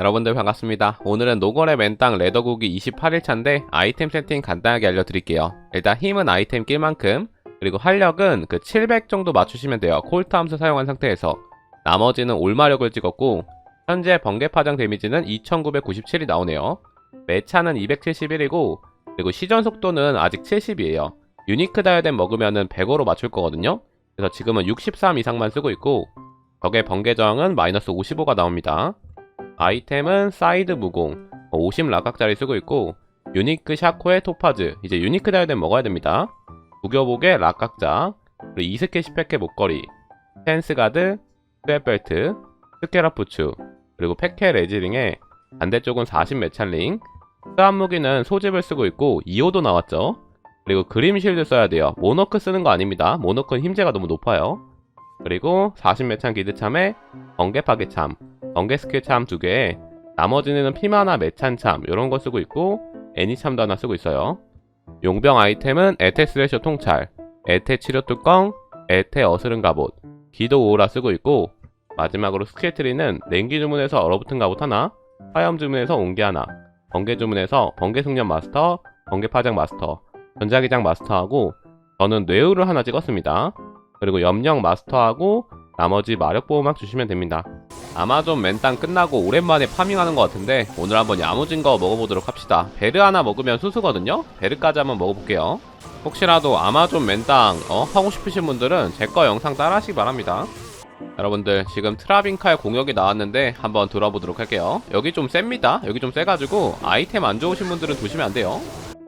여러분들 반갑습니다. 오늘은 노걸의 맨땅 레더국이 28일차인데 아이템 세팅 간단하게 알려드릴게요. 일단 힘은 아이템 낄 만큼 그리고 활력은 그 700 정도 맞추시면 돼요. 콜트 함수 사용한 상태에서 나머지는 올마력을 찍었고 현재 번개 파장 데미지는 2997이 나오네요. 매차는 271이고 그리고 시전 속도는 아직 70이에요. 유니크 다이어덴 먹으면은 100으로 맞출 거거든요. 그래서 지금은 63 이상만 쓰고 있고 적의 번개 저항은 마이너스 55가 나옵니다. 아이템은 사이드 무공 50 락각짜리 쓰고 있고 유니크 샤코의 토파즈 이제 유니크 다이어덴 먹어야 됩니다. 무교복의 락각자 그리고 이스케 시페케 목걸이 센스 가드 스웨벨트 스케라 부츠 그리고 페케 레지링에 반대쪽은 40 메찰링 스한 무기는 소집을 쓰고 있고 2호도 나왔죠. 그리고 그림 실드 써야 돼요. 모노크 쓰는 거 아닙니다. 모노크는 힘재가 너무 높아요. 그리고 40 메찬 기드참에 번개 파괴참 번개 스킬 참두 개에 나머지는 피마나 메찬참 이런 거 쓰고 있고 애니 참도 하나 쓰고 있어요. 용병 아이템은 에테 스레셔 통찰, 에테 치료 뚜껑, 에테 어스른 갑옷, 기도 오라 쓰고 있고 마지막으로 스킬 트리는 냉기 주문에서 얼어붙은 갑옷 하나, 화염 주문에서 옹기 하나, 번개 주문에서 번개 숙련 마스터, 번개 파장 마스터, 전자기장 마스터하고 저는 뇌우를 하나 찍었습니다. 그리고 염령 마스터하고 나머지 마력 보호막 주시면 됩니다. 아마존 맨땅 끝나고 오랜만에 파밍하는 것 같은데 오늘 한번 야무진 거 먹어보도록 합시다. 베르 하나 먹으면 수수거든요? 베르까지 한번 먹어볼게요. 혹시라도 아마존 맨땅 어, 하고 싶으신 분들은 제 거 영상 따라하시기 바랍니다. 여러분들 지금 트라빈칼 공격이 나왔는데 한번 돌아보도록 할게요. 여기 좀 셉니다. 여기 좀 세가지고 아이템 안 좋으신 분들은 도시면 안 돼요.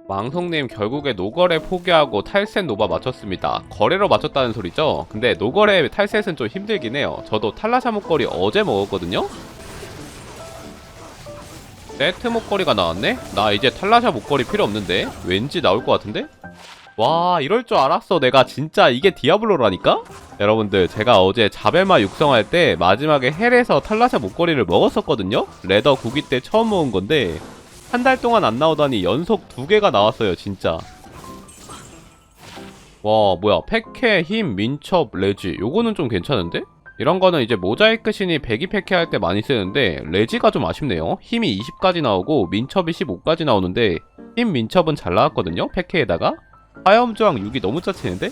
망송님 결국에 노거래 포기하고 탈셋 노바 맞췄습니다. 거래로 맞췄다는 소리죠? 근데 노거래 탈셋은 좀 힘들긴 해요. 저도 탈라샤 목걸이 어제 먹었거든요? 세트 목걸이가 나왔네? 나 이제 탈라샤 목걸이 필요 없는데? 왠지 나올 것 같은데? 와 이럴 줄 알았어 내가 진짜 이게 디아블로라니까? 여러분들 제가 어제 자벨마 육성할 때 마지막에 헬에서 탈라샤 목걸이를 먹었었거든요? 레더 구기 때 처음 먹은 건데 한 달 동안 안 나오다니 연속 두 개가 나왔어요 진짜 와 뭐야 패케 힘 민첩 레지 요거는 좀 괜찮은데? 이런 거는 이제 모자이크 신이 배기 패케 할때 많이 쓰는데 레지가 좀 아쉽네요 힘이 20까지 나오고 민첩이 15까지 나오는데 힘 민첩은 잘 나왔거든요 패케에다가 화염저항 6이 너무 짜치는데?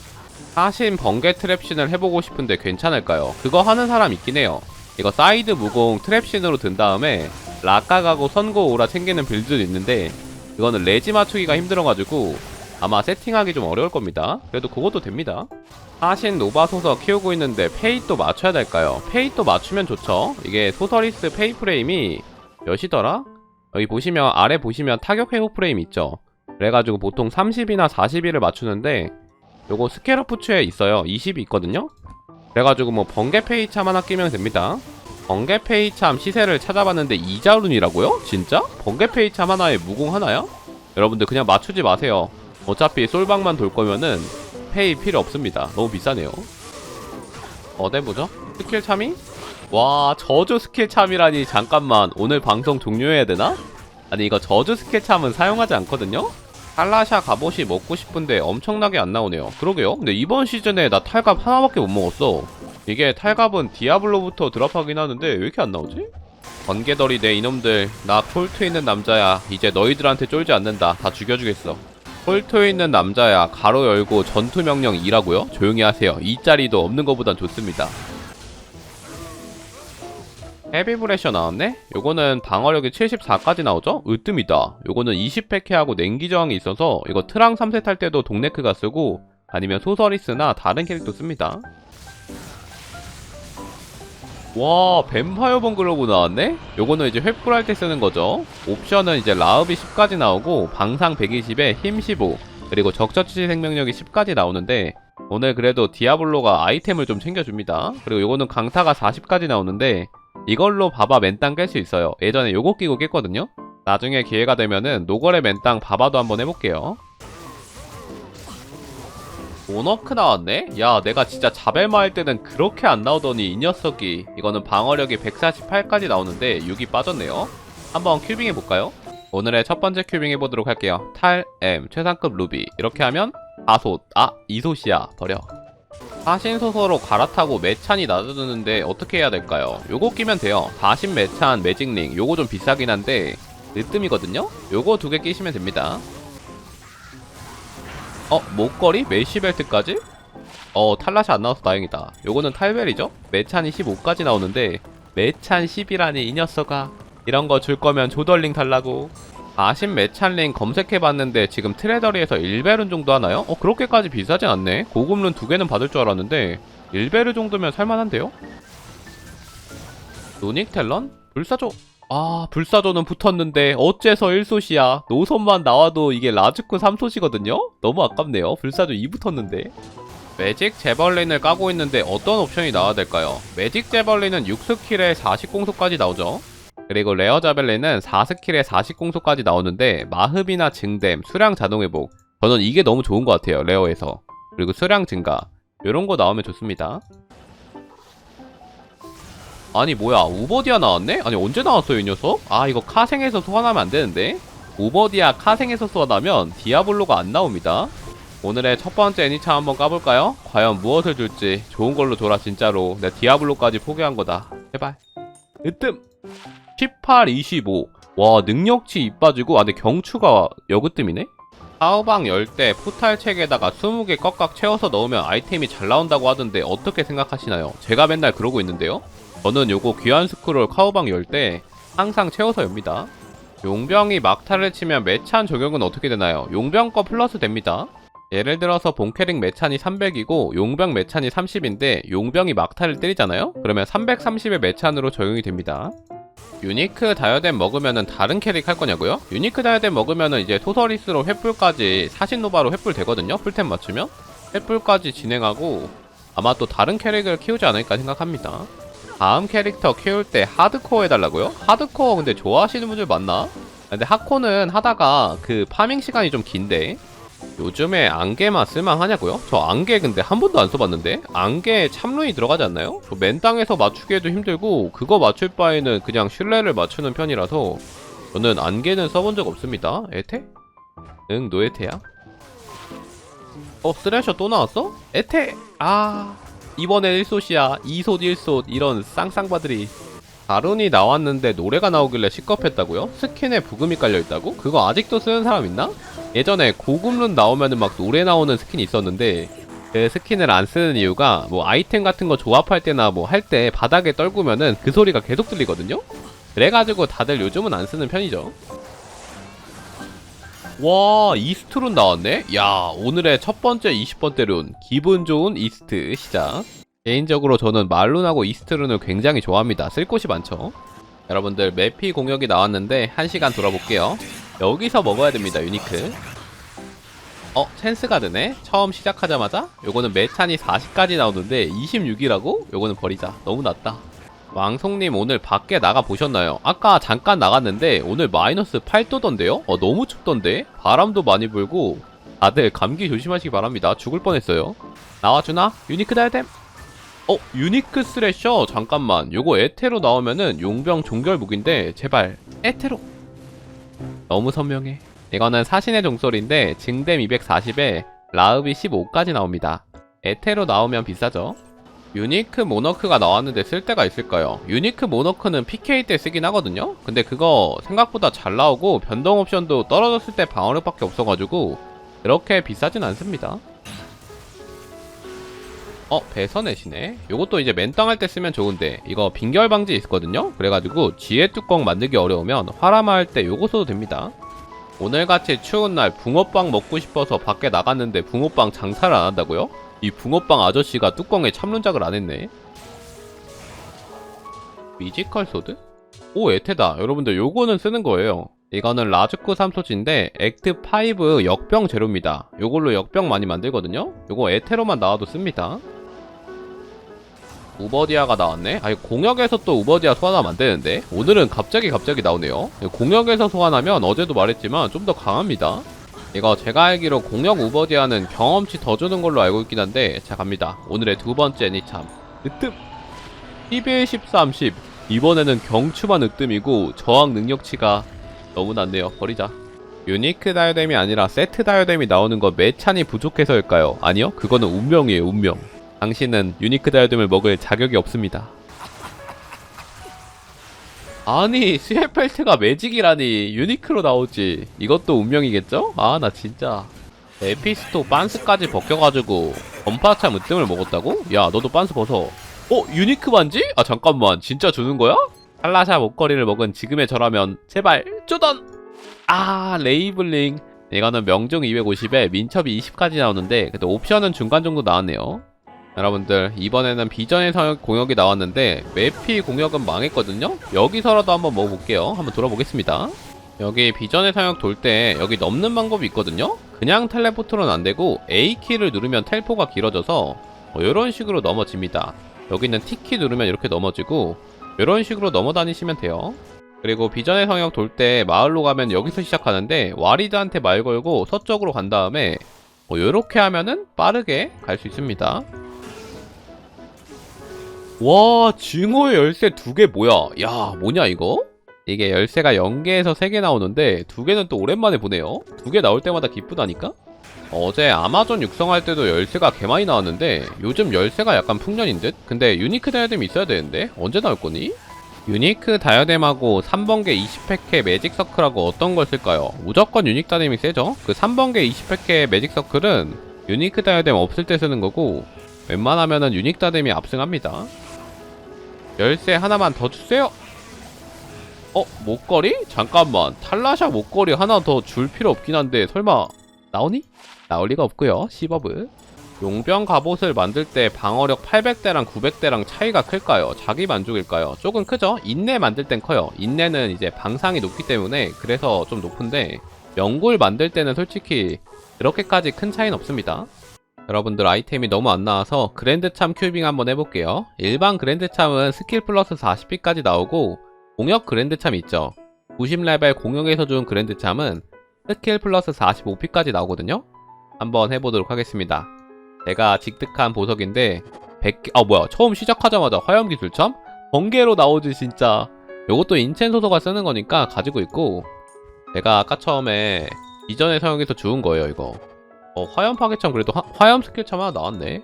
사신 번개 트랩신을 해보고 싶은데 괜찮을까요? 그거 하는 사람 있긴 해요 이거 사이드 무공 트랩신으로 든 다음에 락각하고 선고 오라 챙기는 빌드도 있는데 이거는 레지 맞추기가 힘들어가지고 아마 세팅하기 좀 어려울 겁니다. 그래도 그것도 됩니다. 하신 노바 소서 키우고 있는데 페이 또 맞춰야 될까요? 페이 또 맞추면 좋죠. 이게 소서리스 페이 프레임이 몇이더라? 여기 보시면 아래 보시면 타격 회복 프레임 있죠. 그래가지고 보통 30이나 41을 맞추는데 요거 스케러푸츠에 있어요. 20이 있거든요. 그래가지고 뭐 번개 페이 참 하나 끼면 됩니다. 번개 페이 참 시세를 찾아봤는데 이자룬이라고요? 진짜? 번개 페이 참 하나에 무공 하나야? 여러분들 그냥 맞추지 마세요. 어차피 솔방만 돌 거면은 페이 필요 없습니다. 너무 비싸네요. 어디 보죠? 스킬 참이? 와 저주 스킬 참이라니 잠깐만 오늘 방송 종료해야 되나? 아니 이거 저주 스킬 참은 사용하지 않거든요? 탈라샤 갑옷이 먹고 싶은데 엄청나게 안 나오네요. 그러게요. 근데 이번 시즌에 나 탈갑 하나밖에 못 먹었어. 이게 탈갑은 디아블로부터 드랍하긴 하는데 왜 이렇게 안 나오지? 번개더리 내 이놈들 나 콜트 있는 남자야 이제 너희들한테 쫄지 않는다 다 죽여주겠어 콜트 있는 남자야 가로 열고 전투 명령 2라고요? 조용히 하세요 이 자리도 없는 것보단 좋습니다 헤비 브레셔 나왔네? 요거는 방어력이 74까지 나오죠? 으뜸이다 요거는 20패케하고 냉기 저항이 있어서 이거 트랑 3세 탈 때도 동네크가 쓰고 아니면 소서리스나 다른 캐릭터 씁니다 와 뱀파이어 번글로브 나왔네? 요거는 이제 횃불할 때 쓰는 거죠. 옵션은 이제 라읍이 10까지 나오고 방상 120에 힘 15 그리고 적처치 생명력이 10까지 나오는데 오늘 그래도 디아블로가 아이템을 좀 챙겨줍니다. 그리고 요거는 강타가 40까지 나오는데 이걸로 바바 맨땅 깰 수 있어요. 예전에 요거 끼고 깼거든요? 나중에 기회가 되면은 노걸의 맨땅 바바도 한번 해볼게요 모너크 나왔네? 야 내가 진짜 자벨마 할 때는 그렇게 안 나오더니 이 녀석이 이거는 방어력이 148까지 나오는데 6이 빠졌네요 한번 큐빙 해볼까요? 오늘의 첫 번째 큐빙 해보도록 할게요 탈, M, 최상급 루비 이렇게 하면 아솥, 아 이솥이야 버려 사신소서로 갈아타고 매찬이 낮아졌는데 어떻게 해야 될까요? 요거 끼면 돼요. 40 매찬 매직링 요거 좀 비싸긴 한데 으뜸이거든요? 요거 두 개 끼시면 됩니다. 어? 목걸이? 메시벨트까지? 어 탈락이 안 나와서 다행이다. 요거는 탈벨이죠? 매찬이 15까지 나오는데 매찬 10이라니 이 녀석아 이런 거 줄 거면 조덜링 달라고 40 매찬링 검색해봤는데 지금 트레더리에서 1베른 정도 하나요? 어 그렇게까지 비싸진 않네 고급룬 두 개는 받을 줄 알았는데 1베르 정도면 살만한데요? 노닉 텔런? 불사조 아 불사조는 붙었는데 어째서 1소시야? 노선만 나와도 이게 라즈쿠 3소시거든요? 너무 아깝네요. 불사조 2 붙었는데. 매직 제벌린을 까고 있는데 어떤 옵션이 나와야 될까요? 매직 제벌린은 6스킬에 40공속까지 나오죠. 그리고 레어 자벨린은 4스킬에 40공속까지 나오는데 마흡이나 증댐, 수량 자동 회복. 저는 이게 너무 좋은 것 같아요 레어에서. 그리고 수량 증가. 이런 거 나오면 좋습니다 아니 뭐야 우버디아 나왔네? 아니 언제 나왔어요 이 녀석? 아 이거 카생에서 소환하면 안 되는데 우버디아 카생에서 소환하면 디아블로가 안 나옵니다 오늘의 첫 번째 애니차 한번 까볼까요? 과연 무엇을 줄지 좋은 걸로 줘라 진짜로 내 디아블로까지 포기한 거다 제발 으뜸 18, 25. 와, 능력치 이빠지고, 아, 근데 경추가 여그뜸이네? 사우방 10대 포탈 책에다가 20개 꺽깍 채워서 넣으면 아이템이 잘 나온다고 하던데 어떻게 생각하시나요? 제가 맨날 그러고 있는데요? 저는 요거 귀한 스크롤 카우방 10대 항상 채워서 엽니다. 용병이 막타를 치면 매찬 적용은 어떻게 되나요? 용병 거 플러스 됩니다. 예를 들어서 본캐릭 매찬이 300이고 용병 매찬이 30인데 용병이 막타를 때리잖아요? 그러면 330의 매찬으로 적용이 됩니다. 유니크 다이어덴 먹으면은 다른 캐릭 할 거냐고요? 유니크 다이어덴 먹으면은 이제 토서리스로 횃불까지 사신노바로 횃불 되거든요? 풀템 맞추면? 횃불까지 진행하고 아마 또 다른 캐릭을 키우지 않을까 생각합니다. 다음 캐릭터 키울 때 하드코어 해달라고요? 하드코어 근데 좋아하시는 분들 많나? 근데 하코는 하다가 그 파밍 시간이 좀 긴데 요즘에 안개만 쓸만하냐고요? 저 안개 근데 한 번도 안 써봤는데? 안개 참론이 들어가지 않나요? 저 맨땅에서 맞추기에도 힘들고 그거 맞출 바에는 그냥 신뢰를 맞추는 편이라서 저는 안개는 써본 적 없습니다 에테? 응 노에테야 어 스레셔 또 나왔어? 에테! 아 이번엔 1솥이야 2솥 1솥 이런 쌍쌍바들이 다룬이 나왔는데 노래가 나오길래 시겁했다고요? 스킨에 부금이 깔려있다고? 그거 아직도 쓰는 사람 있나? 예전에 고급룬 나오면은 막 노래 나오는 스킨이 있었는데 그 스킨을 안 쓰는 이유가 뭐 아이템 같은 거 조합할 때나 뭐 할 때 바닥에 떨구면은 그 소리가 계속 들리거든요? 그래가지고 다들 요즘은 안 쓰는 편이죠. 와, 이스트 룬 나왔네? 야, 오늘의 첫 번째 20번째 룬. 기분 좋은 이스트 시작. 개인적으로 저는 말룬하고 이스트룬을 굉장히 좋아합니다. 쓸 곳이 많죠. 여러분들 매피 공격이 나왔는데 1시간 돌아볼게요. 여기서 먹어야 됩니다, 유니크. 어, 찬스가드네? 처음 시작하자마자? 요거는 매찬이 40까지 나오는데 26이라고? 요거는 버리자. 너무 낮다. 왕송님 오늘 밖에 나가 보셨나요? 아까 잠깐 나갔는데 오늘 마이너스 8도던데요? 어, 너무 춥던데? 바람도 많이 불고 다들 감기 조심하시기 바랍니다. 죽을 뻔했어요. 나와주나? 유니크 다이템? 어, 유니크 스레셔? 잠깐만. 요거 에테로 나오면은 용병 종결 무기인데 제발 에테로. 너무 선명해. 이거는 사신의 종소리인데 증댐 240에 라읍이 15까지 나옵니다. 에테로 나오면 비싸죠. 유니크 모너크가 나왔는데 쓸 데가 있을까요? 유니크 모너크는 PK 때 쓰긴 하거든요? 근데 그거 생각보다 잘 나오고 변동 옵션도 떨어졌을 때 방어력밖에 없어가지고 그렇게 비싸진 않습니다. 어 배선넷이네. 요것도 이제 맨땅 할 때 쓰면 좋은데 이거 빈결 방지 있거든요? 그래가지고 지혜 뚜껑 만들기 어려우면 화라마 할 때 요거 써도 됩니다. 오늘같이 추운 날 붕어빵 먹고 싶어서 밖에 나갔는데 붕어빵 장사를 안 한다고요? 이 붕어빵 아저씨가 뚜껑에 참론작을 안 했네. 미지컬 소드? 오 에테다. 여러분들 요거는 쓰는 거예요. 이거는 라즈쿠 3소지인데 액트 5 역병 재료입니다. 요걸로 역병 많이 만들거든요? 요거 에테로만 나와도 씁니다 우버디아가 나왔네? 아니 공역에서 또 우버디아 소환하면 안되는데? 오늘은 갑자기 갑자기 나오네요. 공역에서 소환하면 어제도 말했지만 좀 더 강합니다. 이거 제가 알기로 공역 우버디아는 경험치 더 주는 걸로 알고 있긴 한데 자 갑니다. 오늘의 두 번째 애니참. 으뜸! 12, 13, 10 이번에는 경추만 으뜸이고 저항 능력치가 너무 낮네요. 버리자. 유니크 다이어뎀이 아니라 세트 다이어뎀이 나오는 건 매찬이 부족해서일까요? 아니요? 그거는 운명이에요 운명 당신은 유니크 다이어듬을 먹을 자격이 없습니다. 아니 스웨펠트가 매직이라니 유니크로 나오지 이것도 운명이겠죠? 아 나 진짜 에피스토 빤스까지 벗겨가지고 건파차 으뜸을 먹었다고? 야 너도 빤스 벗어 어? 유니크 반지? 아 잠깐만 진짜 주는 거야? 탈라샤 목걸이를 먹은 지금의 저라면 제발 쪼던 아 레이블링 이거는 명중 250에 민첩이 20까지 나오는데 그래도 옵션은 중간 정도 나왔네요 여러분들 이번에는 비전의 공역이 나왔는데 매피 공역은 망했거든요? 여기서라도 한번 먹어볼게요. 한번 돌아보겠습니다. 여기 비전의 사역 돌 때 여기 넘는 방법이 있거든요? 그냥 텔레포트로는 안되고 A키를 누르면 텔포가 길어져서 뭐 이런 식으로 넘어집니다. 여기는 T키 누르면 이렇게 넘어지고 이런 식으로 넘어다니시면 돼요. 그리고 비전의 성역 돌 때 마을로 가면 여기서 시작하는데 와리드한테 말 걸고 서쪽으로 간 다음에 뭐 이렇게 하면은 빠르게 갈 수 있습니다 와 증오의 열쇠 두 개 뭐야? 야 뭐냐 이거? 이게 열쇠가 0개에서 3개 나오는데 두 개는 또 오랜만에 보네요. 두 개 나올 때마다 기쁘다니까? 어제 아마존 육성할 때도 열쇠가 개 많이 나왔는데 요즘 열쇠가 약간 풍년인 듯? 근데 유니크 다이어뎀이 있어야 되는데 언제 나올 거니? 유니크 다이어뎀하고 3번개 20팩의 매직 서클하고 어떤 걸 쓸까요? 무조건 유니크 다이어뎀이 세죠? 그 3번개 20팩의 매직 서클은 유니크 다이어뎀 없을 때 쓰는 거고 웬만하면은 유니크 다이어뎀이 압승합니다 열쇠 하나만 더 주세요. 어? 목걸이? 잠깐만. 탈라샤 목걸이 하나 더 줄 필요 없긴 한데 설마 나오니? 나올 리가 없고요. 시버브. 용병 갑옷을 만들 때 방어력 800대랑 900대랑 차이가 클까요? 자기 만족일까요? 조금 크죠? 인내 만들 땐 커요. 인내는 이제 방상이 높기 때문에 그래서 좀 높은데 명골 만들 때는 솔직히 그렇게까지 큰 차이는 없습니다. 여러분들 아이템이 너무 안 나와서 그랜드참 큐빙 한번 해볼게요. 일반 그랜드참은 스킬 플러스 40피까지 나오고 공역 그랜드참 있죠. 90레벨 공역에서 준 그랜드참은 스킬 플러스 45피까지 나오거든요. 한번 해보도록 하겠습니다. 제가 직득한 보석인데 100개 아 뭐야 처음 시작하자마자 화염기술참? 번개로 나오지 진짜 요것도 인첸 소서가 쓰는 거니까 가지고 있고 제가 아까 처음에 이전에 사용해서 주운 거예요 이거 어, 화염 파괴참 그래도 화, 화염 스킬참 하나 나왔네.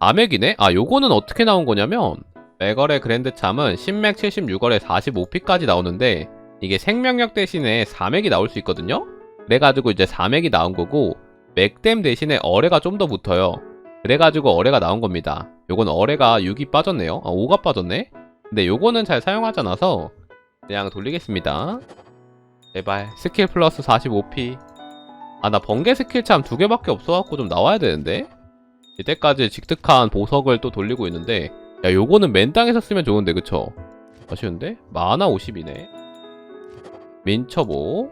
아맥이네? 아, 요거는 어떻게 나온 거냐면 맥걸의 그랜드 참은 10맥 76월에 45피까지 나오는데 이게 생명력 대신에 4맥이 나올 수 있거든요? 그래가지고 이제 4맥이 나온 거고 맥댐 대신에 어뢰가 좀 더 붙어요. 그래가지고 어뢰가 나온 겁니다. 요건 어뢰가 6이 빠졌네요. 아, 5가 빠졌네? 근데 요거는 잘 사용하지 않아서 그냥 돌리겠습니다. 제발 스킬 플러스 45피 아 나 번개 스킬 참 두 개밖에 없어갖고 좀 나와야 되는데? 이때까지 직특한 보석을 또 돌리고 있는데 야 요거는 맨땅에서 쓰면 좋은데 그쵸? 아쉬운데? 마나 50이네. 민첩오.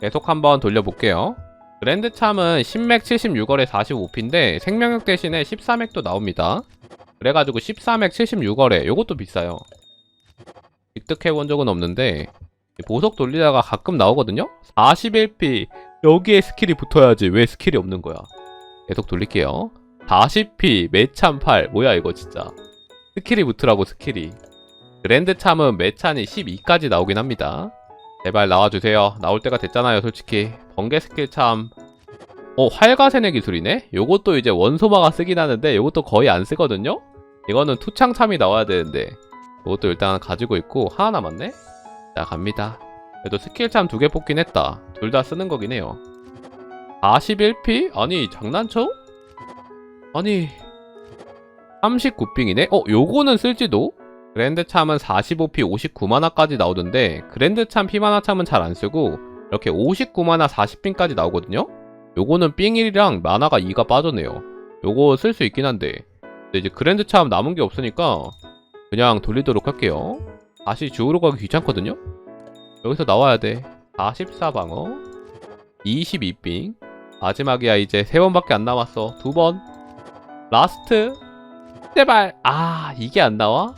계속 한번 돌려볼게요. 그랜드 참은 10맥 76월에 45피인데 생명력 대신에 14맥도 나옵니다. 그래가지고 14맥 76월에 요것도 비싸요. 직특해본 적은 없는데 보석 돌리다가 가끔 나오거든요? 41피 여기에 스킬이 붙어야지 왜 스킬이 없는 거야? 계속 돌릴게요. 40p 매찬 8 뭐야 이거 진짜. 스킬이 붙으라고 스킬이. 그랜드 참은 매찬이 12까지 나오긴 합니다. 제발 나와주세요. 나올 때가 됐잖아요 솔직히. 번개 스킬 참. 어, 활가세네 기술이네? 요것도 이제 원소마가 쓰긴 하는데 요것도 거의 안 쓰거든요? 이거는 투창참이 나와야 되는데. 요것도 일단 가지고 있고 하나 남았네? 자 갑니다 그래도 스킬 참 두 개 뽑긴 했다 둘 다 쓰는 거긴 해요 41p? 아니 장난쳐? 아니 39빙이네? 어 요거는 쓸지도? 그랜드 참은 45p 59만화까지 나오던데 그랜드 참 피만화 참은 잘 안쓰고 이렇게 59만화 40빙까지 나오거든요? 요거는 삥 1이랑 만화가 2가 빠졌네요 요거 쓸 수 있긴 한데 근데 이제 그랜드 참 남은 게 없으니까 그냥 돌리도록 할게요 다시 주우러 가기 귀찮거든요? 여기서 나와야 돼. 44방어? 22빙 마지막이야 이제. 세 번밖에 안 남았어. 두 번. 라스트? 제발! 아 이게 안 나와?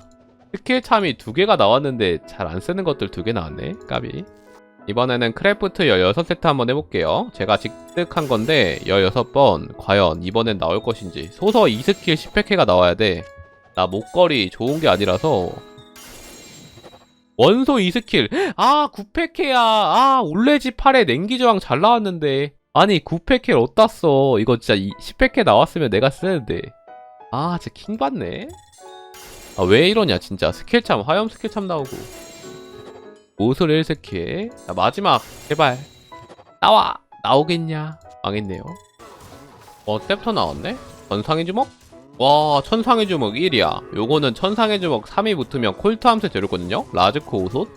스킬 참이 두 개가 나왔는데 잘 안 쓰는 것들 두 개 나왔네 까비. 이번에는 크래프트 16세트 한번 해볼게요. 제가 직득한 건데 16번. 과연 이번엔 나올 것인지. 소서 2스킬 10팩회가 나와야 돼 나 목걸이 좋은 게 아니라서 원소 2스킬. 아 9팩회야. 아 올레지 8에 냉기저항 잘 나왔는데. 아니 9팩회 어디다 써? 이거 진짜 10팩회 나왔으면 내가 쓰는데. 아 진짜 킹 받네. 아 왜 이러냐 진짜. 스킬 참 화염 스킬 참 나오고. 옷을 1스킬. 자 마지막. 제발. 나와. 나오겠냐? 망했네요. 어 셉터 나왔네? 전상의 주먹 와 천상의 주먹 1이야 요거는 천상의 주먹 3이 붙으면 콜트 함수 재료거든요 라즈코 오솥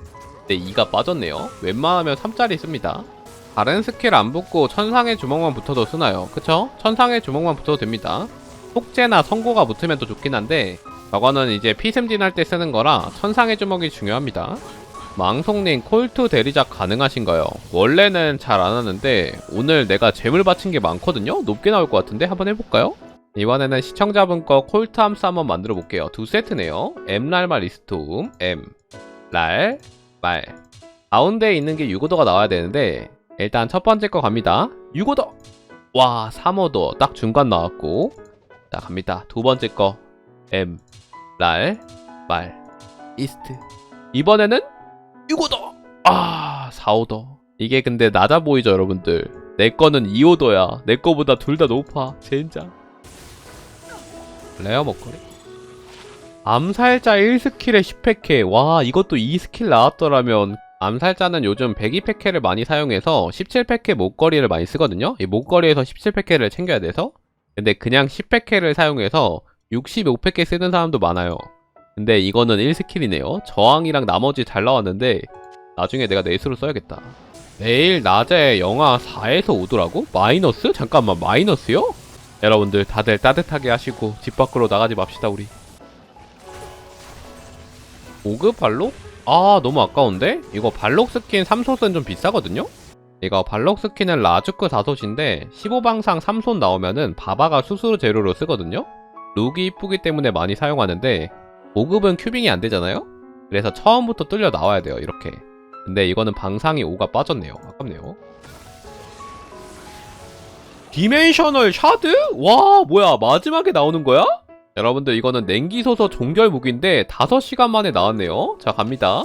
근데 2가 빠졌네요 웬만하면 3짜리 씁니다 다른 스킬 안 붙고 천상의 주먹만 붙어도 쓰나요 그쵸? 천상의 주먹만 붙어도 됩니다 속죄나 성고가 붙으면 또 좋긴 한데 저거는 이제 피슴진 할 때 쓰는 거라 천상의 주먹이 중요합니다 망송님 콜투 대리작 가능하신가요? 원래는 잘 안 하는데 오늘 내가 재물 바친 게 많거든요? 높게 나올 것 같은데 한번 해볼까요? 이번에는 시청자분 거 콜트 함수 한번 만들어 볼게요. 두 세트네요. M랄말 리스톰 M 랄 말. 가운데에 있는 게 유고도가 나와야 되는데 일단 첫 번째 거 갑니다. 유고도! 와 3호도 딱 중간 나왔고. 자 갑니다. 두 번째 거. M 랄 말 이스트 이번에는 유고도! 아 4호도. 이게 근데 낮아 보이죠 여러분들? 내 거는 2호도야. 내 거보다 둘 다 높아. 젠장 레어 먹거리? 암살자 1스킬에 10팩해 와 이것도 2스킬 나왔더라면 암살자는 요즘 102팩해를 많이 사용해서 17팩해 목걸이를 많이 쓰거든요? 이 목걸이에서 17팩해를 챙겨야 돼서? 근데 그냥 10팩해를 사용해서 65팩해 쓰는 사람도 많아요. 근데 이거는 1스킬이네요. 저항이랑 나머지 잘 나왔는데 나중에 내가 네이스로 써야겠다. 내일 낮에 영하 4에서 5도라고? 마이너스? 잠깐만 마이너스요? 여러분들 다들 따뜻하게 하시고 집 밖으로 나가지 맙시다 우리 5급 발록? 아 너무 아까운데? 이거 발록 스킨 3솥은 좀 비싸거든요? 이거 발록 스킨은 라주크 4솥인데 15방상 3솥 나오면은 바바가 수수로 재료로 쓰거든요? 룩이 이쁘기 때문에 많이 사용하는데 5급은 큐빙이 안 되잖아요? 그래서 처음부터 뚫려 나와야 돼요 이렇게 근데 이거는 방상이 5가 빠졌네요 아깝네요 디멘셔널 샤드? 와 뭐야 마지막에 나오는 거야? 여러분들 이거는 냉기소서 종결 무기인데 5시간 만에 나왔네요. 자 갑니다.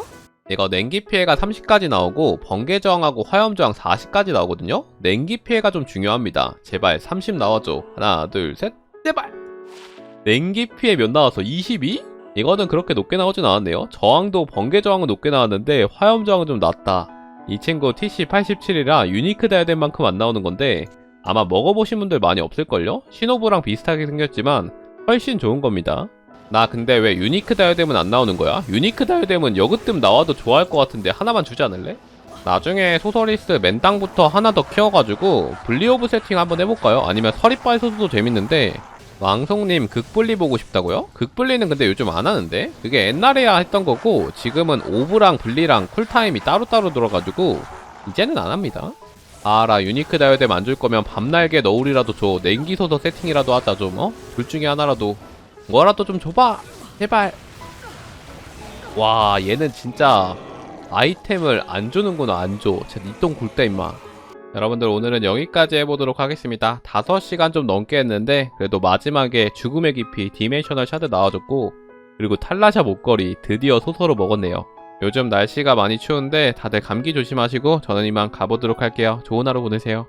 이거 냉기 피해가 30까지 나오고 번개 저항하고 화염 저항 40까지 나오거든요? 냉기 피해가 좀 중요합니다. 제발 30 나와줘. 하나 둘 셋. 제발! 냉기 피해 몇 나왔어? 22? 이거는 그렇게 높게 나오진 않았네요. 저항도 번개 저항은 높게 나왔는데 화염 저항은 좀 낮다. 이 친구 TC87이라 유니크 다이아된 만큼 안 나오는 건데 아마 먹어보신 분들 많이 없을걸요? 시노부랑 비슷하게 생겼지만 훨씬 좋은 겁니다. 나 근데 왜 유니크 다이아뎀은 안 나오는 거야? 유니크 다이아뎀은 여그뜸 나와도 좋아할 것 같은데 하나만 주지 않을래? 나중에 소서리스 맨땅부터 하나 더 키워가지고 분리 오브 세팅 한번 해볼까요? 아니면 서리빨 소스도 재밌는데 왕송님 극분리 보고 싶다고요? 극분리는 근데 요즘 안 하는데? 그게 옛날에야 했던 거고 지금은 오브랑 분리랑 쿨타임이 따로따로 들어가지고 이제는 안 합니다. 아라 유니크 다이어뎀 안줄 거면 밤날개 너울이라도 줘. 냉기소서 세팅이라도 하자 좀 어? 둘 중에 하나라도. 뭐라도 좀 줘봐. 제발. 와 얘는 진짜 아이템을 안 주는구나 안줘. 진짜 니똥 굴다 임마. 여러분들 오늘은 여기까지 해보도록 하겠습니다. 5시간 좀 넘게 했는데 그래도 마지막에 죽음의 깊이 디멘셔널 샤드 나와줬고 그리고 탈라샤 목걸이 드디어 소서로 먹었네요 요즘 날씨가 많이 추운데 다들 감기 조심하시고 저는 이만 가보도록 할게요. 좋은 하루 보내세요.